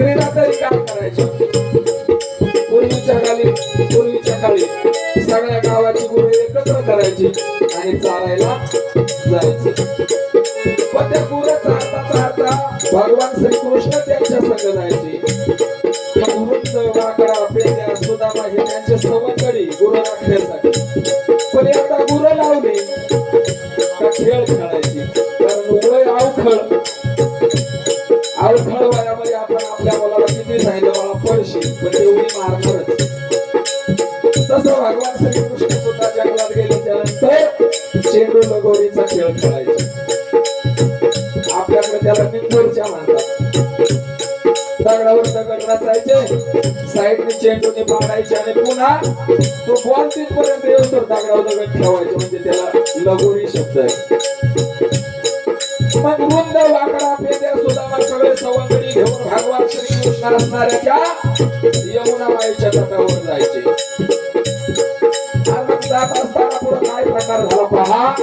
क्रीडा तरी काय करायच्या पूर्वीच्या काळी पूर्वीच्या काळी सगळ्या गावाची गुरु एकत्र करायची आणि चालायला जायचे. चेंडू खेळ खेळायचा. आपल्याकडे त्याला निंबूरच्या म्हणतात दगडावर दगड रचायचे साईडने चेंडूने पाडायचे आणि पुन्हा तो बॉल तिथपर्यंत येऊन तर दगडावर दगड ठेवायचे. म्हणजे त्याला लगोरी शब्द आहे. मग वृंद वाकडा पेट्या सुदामा सगळे सवंगडी घेऊन भगवान श्रीकृष्ण असणाऱ्या त्या यमुना माईच्या तटावर जायचे. आणि जात असताना पुढे काय प्रकार झाला पहा?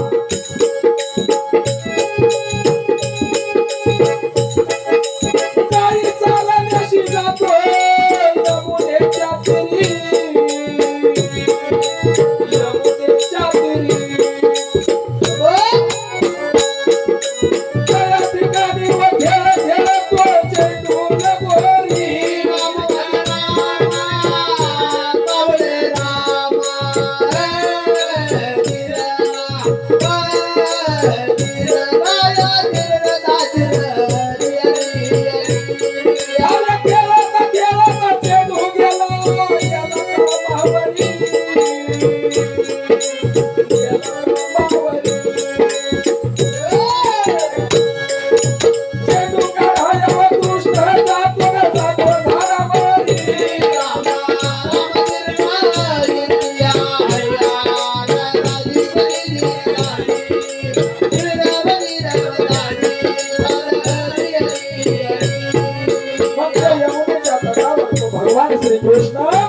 तो भगवान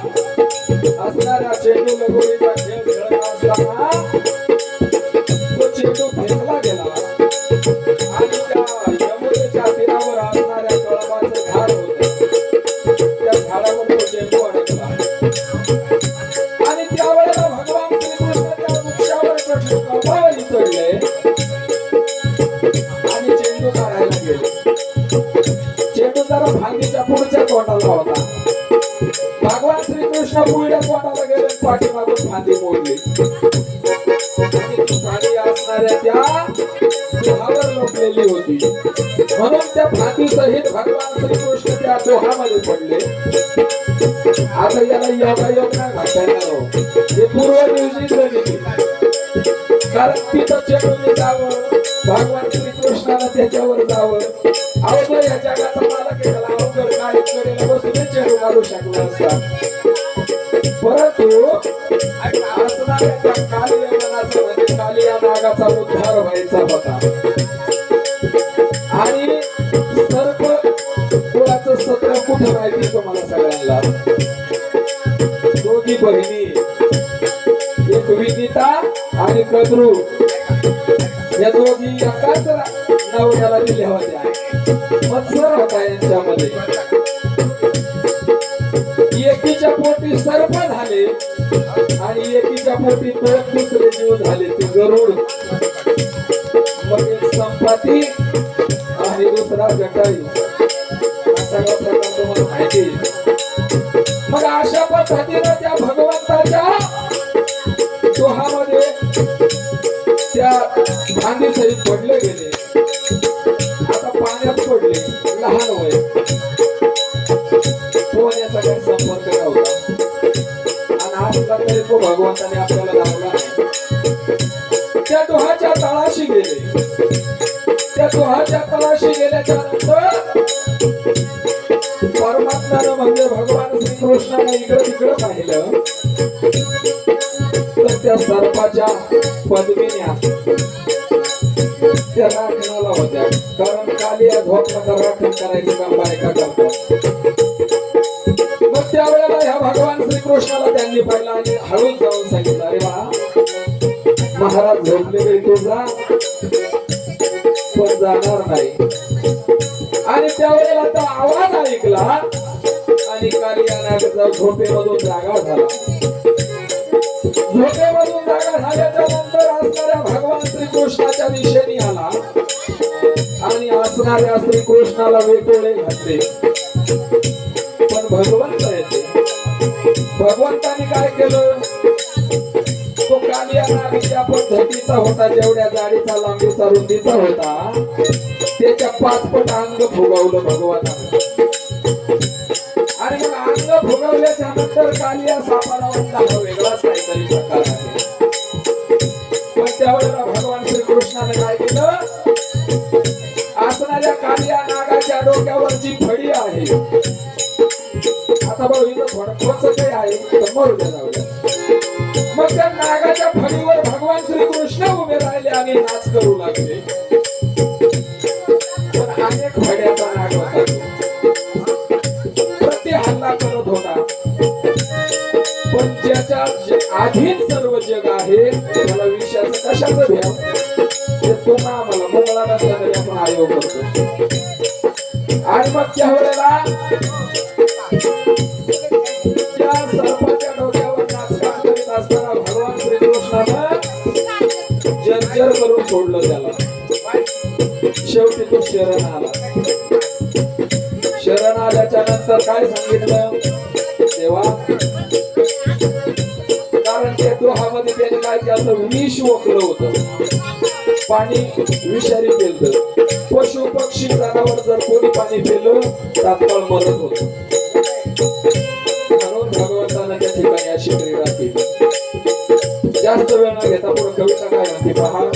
श्रीकृष्ण पडले. आता याला योगा योग नाही घालता येणार हो. हे. पूर्व नियोजित कारण तिथं चेंडूने जावं भगवान श्रीकृष्णाला त्याच्यावर जावं. अहो या जगाचा मालक आहे अवघड काय कडेला बसून चेंडू मारू शकला असता परंतु असणाऱ्या त्या काली म्हणजे काली या नागाचा उद्धार व्हायचा होता. सत्र माहिती तुम्हाला सगळ्यांना? दोघी बहिणी. एक विदिता आणि कद्रू या दोघी एकाच नाव नवऱ्याला दिल्या होत्या मत्सर होता यांच्यामध्ये. एकीच्या पोटी सर्प झाले आणि एकीच्या पोटी दोन दुसरे जीव झाले. ते गरुड. मग एक संपाती आणि दुसरा जटाई असा सगळा प्रकार मग अशा पद्धतीनं त्या भगवंताच्या दोहामध्ये त्या फांदी सहित पडले गेले. आता पाण्यात पडले. लहान वय. पोहण्याचा काही संपर्क नव्हता. आणि असला तरी तो भगवंताने आपल्याला लावला त्या डोहाच्या तळाशी गेले. त्या डोहाच्या तळाशी गेल्याच्या कृष्णाला म्हणजे भगवान श्रीकृष्णाला इकडं तिकडं पाहिलं तर त्या सर्पाच्या पदवीने त्या राखणाला होत्या. कारण काली या झोपण्याचा राखण करायचं काम बायका करतात. श्रीकृष्णाला त्यांनी पाहिलं आणि हळूच जाऊन सांगितलं अरे वा महाराज झोपले काही तुझा पण जाणार नाही. आणि त्यावेळेला तो आवाज ऐकला कालियानागचा झोपेमधून जागा झाला. झोपेमधून जागा झाल्याच्यानंतर असणाऱ्या भगवान श्रीकृष्णाच्या दिशेने आला. आणि असणाऱ्या श्रीकृष्णाला वेटोळे घातले. पण भगवंत येते. भगवंताने काय केलं? तो कालिया नागीच्या पद्धतीचा होता. जेवढ्या गाडीचा लांबीचा रुंदीचा होता त्याच्या पाच पट अंग फुगवलं भगवंताने. अंग नंतर नंतर कालिया सापाला हा वेगळाच काहीतरी प्रकार आहे. पण त्यावेळेला भगवान श्रीकृष्णाने काय केलं? असणाऱ्या कालिया नागाच्या डोक्यावरची फडी आहे. आता भाऊ इथं थोडं काही आहे तर मरू द्या द्या. मग त्या नागाच्या फडीवर भगवान श्रीकृष्ण उभे राहिले आणि नाच करू लागले. पण अनेक फड्याचा नाग होता. कशाचं भ्याव ते तुम्हा आम्हाला मोकळा नसला तरी आपण आयोग करतो. आणि मग त्या वेळेला त्या सर्पाच्या डोक्यावर करीत असताना भगवान श्रीकृष्णानं जर्जर करून सोडलं त्याला. शेवटी तो शरण आला. शरण आल्याच्यानंतर काय सांगितलं? विष ओकलं होत. पाणी विषारी केलं पशु पक्षी जनावर जर कोणी पाणी पेलं तात्काळ मदत होत. म्हणून भगवंतानं त्या ठिकाणी अशी क्रीडा केली. जास्त वेळ न घेता पुढे कविता काय म्हणते पहा.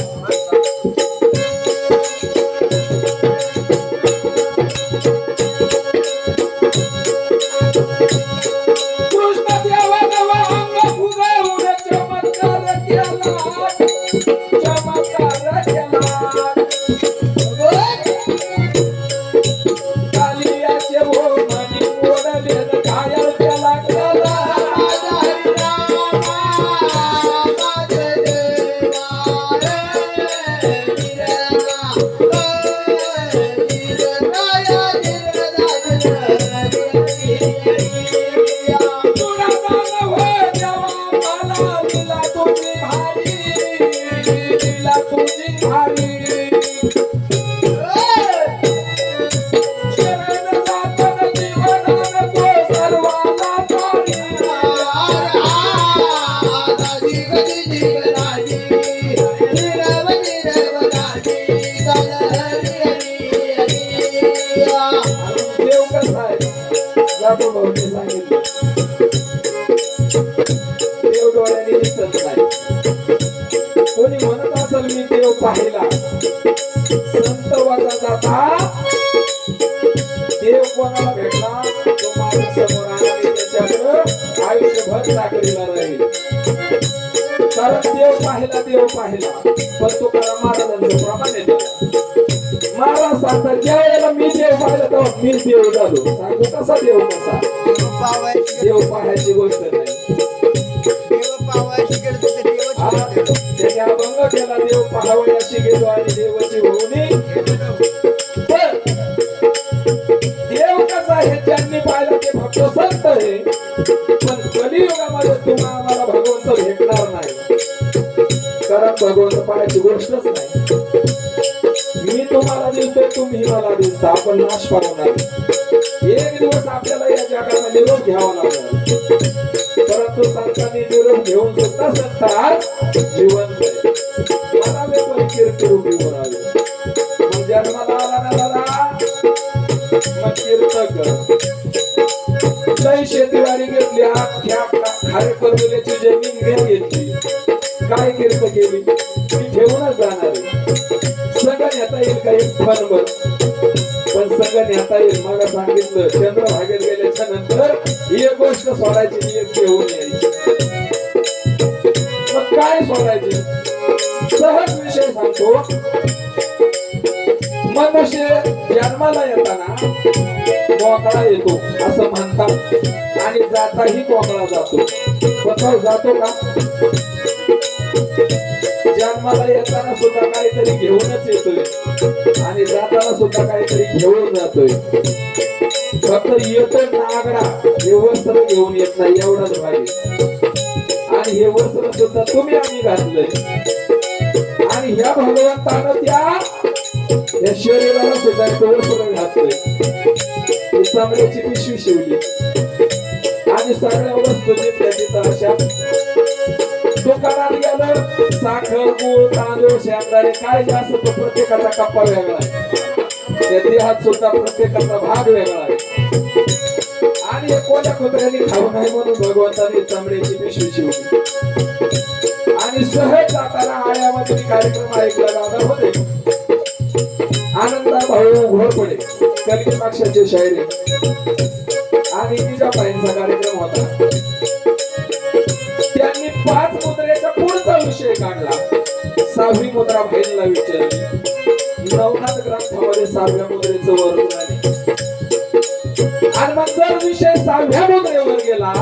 देव कोणाला भेटला तो माझ्यासमोर आणि आयुष्यभर राहील कारण देव पाहिला देव पाहिला पण तो करा महाराज सांगतात ज्या वेळेला मी देव पाहिला तेव्हा मी देव झालो सांगू कसा देव कसा देव पाहायची गोष्ट नाही त्याने अभंग केला देव गेलो आणि देवाची होऊन कारण भगवंत पाहायची गोष्टच नाही. मी तुम्हाला दिसतो तुम्ही मला दिसता आपण नाश पावणार एक दिवस आपल्याला या जगाला निरोप घ्यावा लागणार परंतु संतांनी निरोप घेऊन सुद्धा संत आज जिवंत आहे. पण कीर्ती उभी बोलावे मग जन्माला आला ना दादा मग कीर्तक लय शेतीवाडी घेतली अख्ख्या खारे करवल्याची केली. ती जाणार सगळं नेता येईल का एक पण सगळं नेता येईल. मला सांगितलं चंद्रभागेत गेल्याच्यानंतर एक गोष्ट सोडायची एक घेऊन यायची. मग काय सोडायची? सहज विषय सांगतो. मनुष्य जन्माला येताना मोकळा येतो असं म्हणतात. आणि जाताही मोकळा जातो. स्वतः जातो का? जन्माला येताना सुद्धा काहीतरी घेऊनच येतोय. आणि जाताना सुद्धा काहीतरी घेऊन जातोय. फक्त येतो नागडा. हे वस्त्र घेऊन येत नाही एवढाच पाहिजे. आणि हे वस्त्र सुद्धा तुम्ही आम्ही घातलंय. आणि ह्या भगवंतानं त्या या शरीराला सुद्धा एक वस्त्र घातलंय. चांगल्याची पिशवी शिवली. आणि सगळ्या वस्तू तिथल्या तिथं दुकानात गेलं साखर गुळ तांदूळ शेंगदाणे काय तो प्रत्येकाचा कप्पा वेगळा आहे. त्या देहात सुद्धा प्रत्येकाचा भाग वेगळा आहे. आणि कोणत्या कोण्या कुत्र्याने खाऊ नये म्हणून भगवंताने पिशवी शिवली. आणि सहज जाताना आळ्यामध्ये कार्यक्रम ऐकला दादा होते. आनंदा भाऊ घोरपडे कलगी शायरी. आणि जिजाबाईंचा कार्यक्रम होता. सहावी मुद्रा बहिणीला विचारली नवनाथ ग्रंथामध्ये सहाव्या मुद्रेचं वर्णन आहे आणि मग जर विषय सहाव्या मुद्रेवर गेला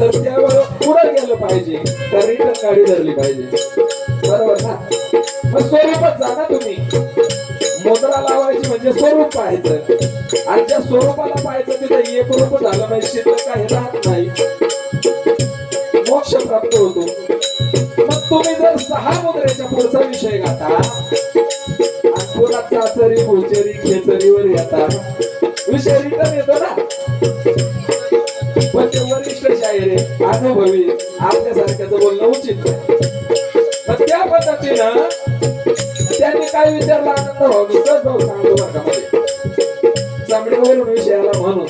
तर त्यावर पुढे गेलं पाहिजे. तर रिटर्न गाडी धरली पाहिजे. बरोबर ना? मग स्वरूपात जा ना तुम्ही. मुद्रा लावायची म्हणजे स्वरूप पाहायचं. आणि ज्या स्वरूपाला पाहायचं तिथे एक रूप झालं नाही शिल्लक काही राहत नाही. मोक्ष प्राप्त होतो. तुम्ही जर सहा मुद्रेच्या पुढचा विषय गाता. आणि पुन्हा चाचरी भोचरी खेचरीवर येतात विषय रिटर्न येतो ना? पण ते वरिष्ठ शाहीर अनुभवी आपल्यासारख्याच बोलणं उचित नाही. मग त्या पद्धतीनं त्यांनी काय विचारला? आनंद भाऊ मी सहज भाऊ सांगतो बरं का मध्ये. चामडीवरून विषयाला म्हणून.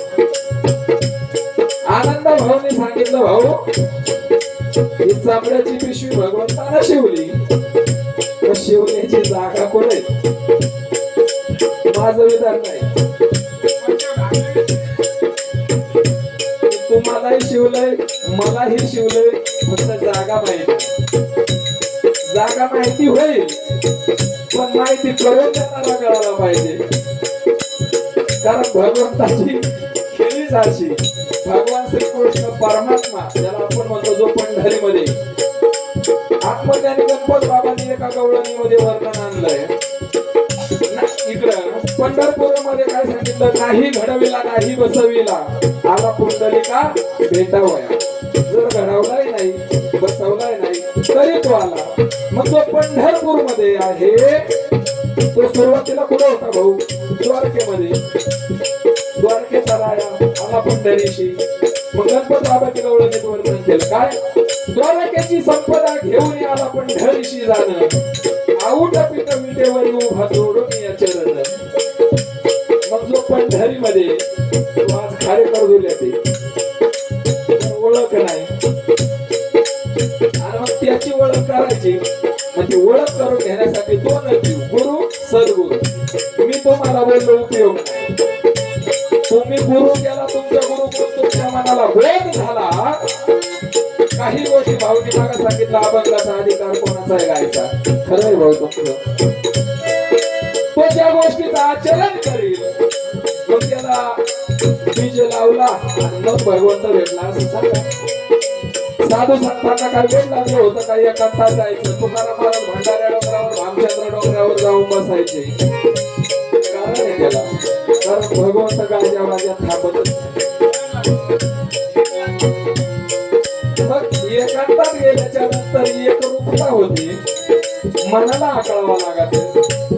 आनंद भाऊने सांगितलं भाऊ ही चामड्याची पिशवी भगवंतानं शिवली. शिवण्याची जागा कोण आहे? माझं विधान नाही. तुम्हालाही शिवलंय मलाही शिवलंय फक्त जागा माहिती. जागा माहिती होईल पण माहिती करून देणारा कळायला पाहिजे. कारण भगवंताची खेळीच अशी भगवान श्रीकृष्ण परमात्मा ज्याला आपण म्हणतो जो पण पंढरीमध्ये आत्मज्ञानी गणपत बाबांनी एका गवळणीमध्ये वर्णन आणलंय. इकडं पंढरपूरमध्ये काय सांगितलं? नाही घडविला नाही बसविला. आला पुंडलिका भेटावया. जर घडवलाय नाही बसवलाय नाही तरी तो आला. मग तो पंढरपूरमध्ये आहे. तो सुरुवातीला कुठं होता भाऊ? द्वारकेमध्ये. द्वारकेचा राया आला पंढरीशी मग गणपत बाबाची गवळणीत वर्णन केलं. काय? द्वारकेची संपदा घेऊन आला पंढरीशी जाणं. आऊट पीठ विटेवर उभा जोडून या चरण. मग जो पंढरी मध्ये तो आज खारेकर दुल्याते ओळख नाही. आणि मग त्याची ओळख करायची. म्हणजे ओळख करून घेण्यासाठी दोन जीव गुरु सद्गुरु मी तुम्हाला बोललो उपयोग नाही. तुम्ही गुरु केला तुमच्या गुरु तुमच्या मनाला वेग झाला. काही गोष्टी भाऊजी मागा सांगितलं अभंगाचा अधिकार कोणाचा आहे गायचा? खरं आहे भाऊ तुमचं. तो त्या गोष्टीचं आचरण करील? मग त्याला बीज लावला आणि मग भगवंत भेटला असं सांगा. साधू संतांना काय वेळ लागलं होतं काही एकांतात जायचं. तुकाराम महाराज भंडाऱ्या डोंगरावर भामचंद्र डोंगरावर जाऊन बसायचे. कारण हे त्याला. कारण भगवंत गाज्या वाज्यात थांबत गेल्याच्यानंतर एक रूपता होती. मनाला आकळावा लागत.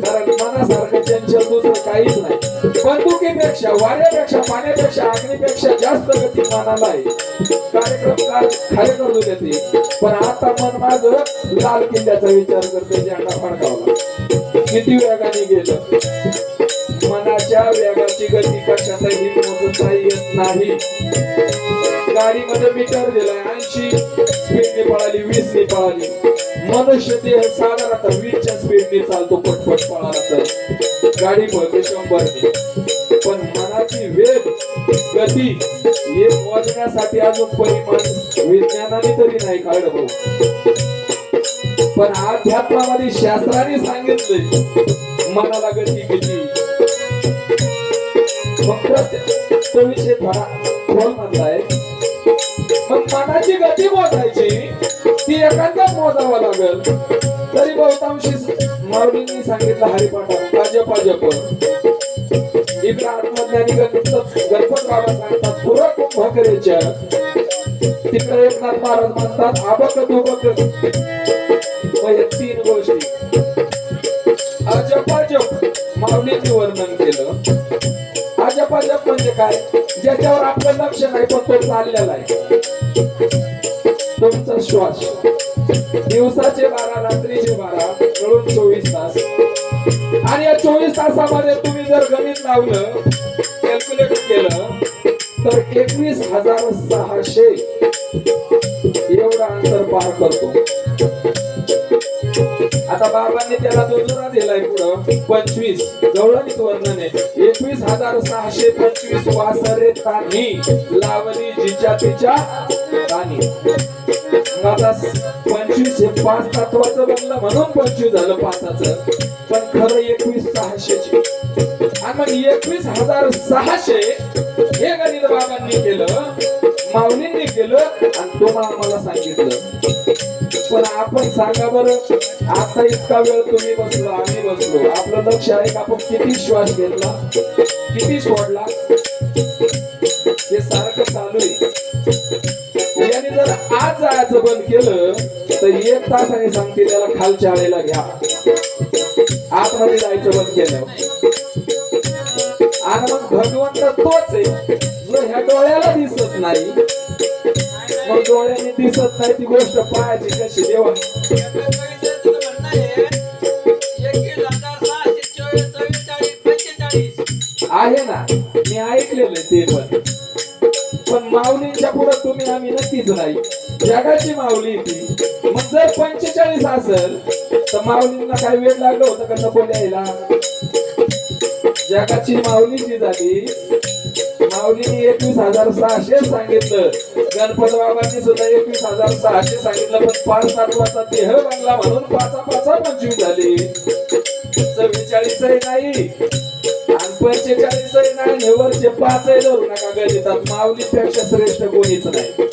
कारण मनासारखं त्यांच्या दुसरं काहीच नाही. बंदुकीपेक्षा वाऱ्यापेक्षा पाण्यापेक्षा अग्नीपेक्षा जास्त गती मनाला आहे. कार्यक्रम काल खाली करू देते पण आता मन माझ लाल किल्ल्याचा विचार करते झेंडा फडकावला. किती वेगाने गेलं. मनाच्या वेगाची गती कशातही मोजता येत नाही. गाडीमध्ये मीटर दिलाय ऐंशी. स्पीडने पळाली वीस ने पळाली. मनुष्य देह साधारणतः वीसच्या स्पीडने चालतो पटपट पळाला तर. गाडी पळते शंभरने. पण मनाची वेग गती हे मोजण्यासाठी अजून परिमाण विज्ञानाने तरी नाही काढलं भाऊ. पण अध्यात्मामध्ये शास्त्राने सांगितलंय मनाला गती किती? तो विषय थोडा खोल म्हणताय पण मग मनाची गती मोजायची. ती एखाद्याच मोजावं लागल. तरी बहुतांशी माऊलींनी सांगितलं हरिपाठ भाजप जप इकडे आत्मज्ञानी गणपत बाबा सांगतात पुरा कुंभकरेच्या. तिकडे एकनाथ महाराज म्हणतात आबक दुबक. तीन गोष्टी. अजप जप माऊलींनी वर्णन केलं. अजप म्हणजे काय? ज्याच्यावर आपलं लक्ष नाही पण तो चाललेला आहे. तुमचा श्वास. दिवसाचे बारा रात्रीचे बारा मिळून चोवीस तास. आणि या चोवीस तासामध्ये तुम्ही जर गणित लावलं कॅल्क्युलेट केलं तर एकवीस हजार सहाशे एवढा अंतर पार करतो. आता बाबांनी त्याला दुजोरा दिलाय पुढं पंचवीस. गवळणीत वर्णन आहे. एकवीस हजार सहाशे पंचवीस वासरे तानी. लावली जिच्या तिच्या तानी. आता पंचवीस हे पाच तत्वाचं बनलं म्हणून पंचवीस झालं पाचाचं. पण खरं एकवीस सहाशेची. आणि मग एकवीस हजार सहाशे हे गणित बाबांनी केलं. माऊलींनी केलं आणि तुम्हाला आम्हाला सांगितलं. पण आपण सांगा बरं आता इतका वेळ तुम्ही बसलो आम्ही बसलो. आपलं लक्ष आहे का? आपण किती श्वास घेतला? किती सोडला? हे सारखं चालू आहे. याने जर आज जायचं बंद केलं तर एक तासाने सांगते त्याला खालच्या आळेला घ्या. आतमध्ये जायचं बंद केलं आणि मग भगवंत तोच आहे. जो ह्या डोळ्याला दिसत नाही मग डोळ्याने दिसत नाही ती गोष्ट पाहायची कशी देवा. आहे ना मी ऐकलेलं ते पण. पण माऊलींच्या पुढे तुम्ही आम्ही नक्कीच नाही. जगाची माऊली ती. मग जर पंचेचाळीस असेल तर माऊलींना काय वेळ लागलं होतं का? नको लिहायला जगाची माऊली जी झाली. माऊलीने एकवीस हजार सहाशे सांगितलं. गणपत बाबांनी सुद्धा एकवीस हजार सहाशे सांगितलं पण पाच सातवाचा देह बांगला म्हणून पाचा पाचा पंचवीस झाली. चव्वेचाळीस नाही आणि पंचेचाळीस नाही आणि वरचे पाच धरू नका गणितात. माऊलीपेक्षा श्रेष्ठ कोणीच नाही.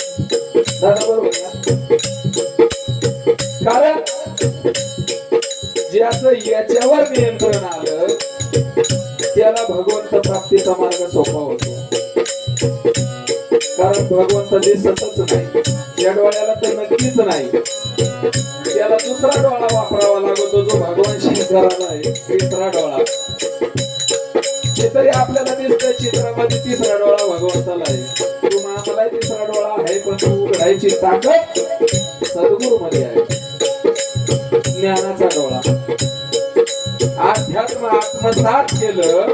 दादा बरोबर ना? कारण ज्याचं याच्यावर नियंत्रण आलं त्याला भगवंत प्राप्तीचा मार्ग सोपा होतो. कारण भगवंत दिसतच नाही. या डोळ्याला तर नक्कीच नाही. त्याला दुसरा डोळा वापरावा लागतो जो भगवान शंकराला आहे तिसरा डोळा. तरी आपल्याला दिसतं चित्रामध्ये तिसरा डोळा भगवंताला आहे. तू आम्हाला तिसरा डोळा आहे पण तू उघडायची ताकद सद्गुरू मध्ये आहे. ज्ञानाचा डोळा. अध्यात्म आत्मसात केलं.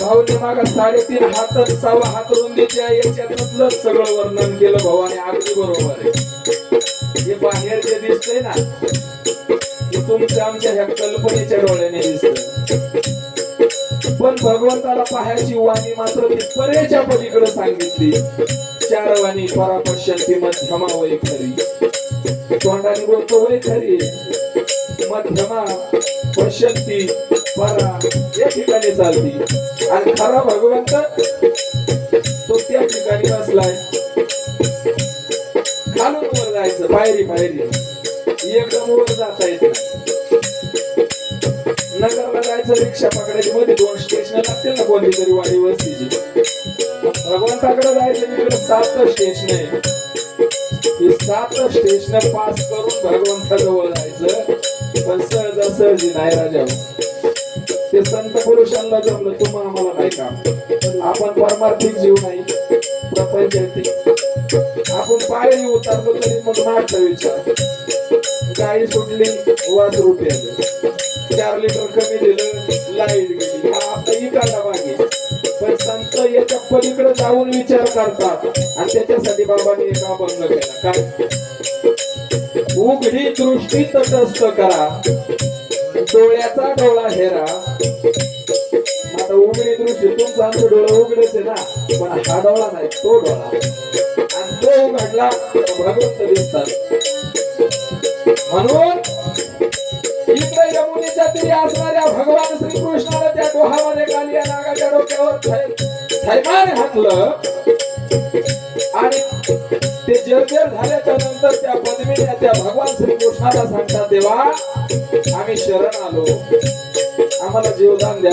भाऊने मागा साडेतीन हात सहा हात रुंदीच्या याच्यातलं सगळं वर्णन केलं भावाने अगदी बरोबर आहे. हे बाहेर जे दिसतंय ना ते तुमच्या आमच्या ह्या कल्पनेच्या डोळ्याने दिसत पण भगवंताला पाहायची वाणी मात्र ती परेच्या पलीकडे सांगितली. चार वाणी परापश्यंती मध्यमा वय खरी. तोंडाने बोलतो वय खरी मध्यमा वशक्ती परा या ठिकाणी चालती आणि खरा भगवंत तो त्या ठिकाणी बसलाय. खालून वर जायचं पायरी पायरी. एकदम वर जाता येत नगरला जायचं रिक्षा पकडायची मध्ये दोन स्टेशन लागतील ना कोणती तरी वाडी वस्तीची. भगवंताकडे जायचं तिकडे सात स्टेशन आहे. सात स्टेशन पास करून भगवंताजवळ जायचं. पण सहजासहजी नाही राजा. ते संत पुरुषांना जमलं तुम्हा आम्हाला नाही का? आपण परमार्थिक जीव नाही प्रपंचार्थी आपण पायरी उतरलो तरी मग मागचा विचार. गाडी सुटली वाच रुपये चार लिटर कमी दिलं लाइट गेली. हा आपला इकाला त्याच्या पलीकडे जाऊन विचार करतात. आणि त्याच्यासाठी बाबांनी एक अभंग केला काय? उघडी दृष्टी तटस्थ करा. डोळ्याचा डोळा हेरा. आता उघडी दृष्टी तुमचा आमचं डोळा उघडेच आहे ना. पण हा डोळा नाही तो डोळा. आणि तो उघडला भगवंत दिसतात. म्हणून इकडे यमुनीच्या पृथ्वीच्या तरी असणाऱ्या भगवान श्रीकृष्णाला त्या डोहामध्ये कालिया नागाच्या डोक्यावर थैमान हाकलं आणि ते जर्जर झाल्याच्यानंतर त्या पदवीने त्या भगवान श्रीकृष्णाला सांगतात देवा आम्ही शरण आलो. आम्हाला जीवदान द्या.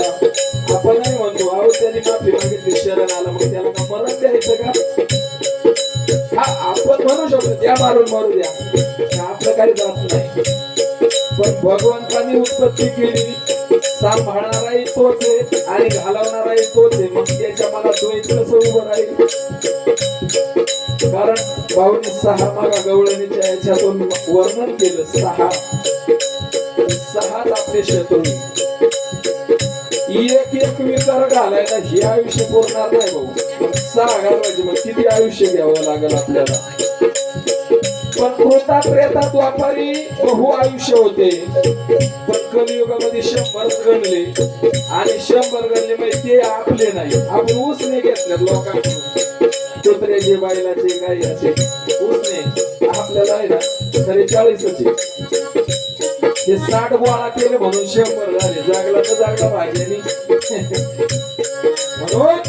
आपणही म्हणतो अहो त्यांनी माफी मागितली शरण आलं. मग त्याला मरण द्यायचं का? हा आपण म्हणू शकतो द्या मारून मारू द्या. आपलं काही जात नाही. पण भगवंतांनी उत्पत्ती केली. सांभाळणाराही तोच आहे आणि घालवणाराही तोच आहे. मग त्याच्या मला द्वैत कसं उभं राहील. कारण भाऊने सहा मागा गवळणीच्या याच्यातून वर्णन केलं सहा. सहाच आपले शत्रू एक एक विकार घालायला हे आयुष्य पुरणार नाही भाऊ. सहा घालवायचे मग किती आयुष्य घ्यावं लागेल आपल्याला? पण कृतात रेतात व्यापारी बहु आयुष्य होते. पण कलियुगामध्ये शंभर गणले. आणि शंभर गणले म्हणजे ते आपले नाही. आपण उसने घेतले लोकांकडून. कुत्र्याचे बैलाचे काही असे उसने आपल्याला आहे ना तरी चाळीसचे हे साठ गोळा केले म्हणून शंभर झाले. जागला तर जागला पाहिजे म्हणून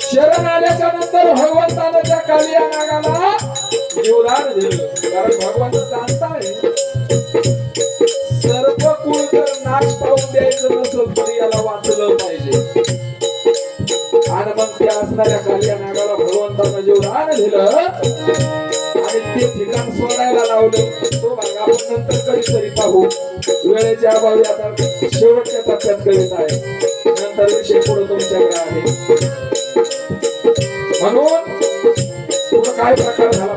शरण आल्याच्यानंतर भगवंतानं त्या कालिया नागाला जीवदान सर्व कुळ जर नाश पाहून द्यायचं नसलं तरी याला वाचलं पाहिजे. आणि मग त्या असणाऱ्या कालिया नागाला भगवंतानं दिलं आणि ते ठिकाण सोडायला लावलं तो भाग आपण नंतर कधीतरी पाहू. वेळेच्या अभावी आता शेवटच्या टप्प्यात करीत आहे. नंतर विषय पुढे तुमच्याकडे आहे. म्हणून पुढे काय प्रकार झाला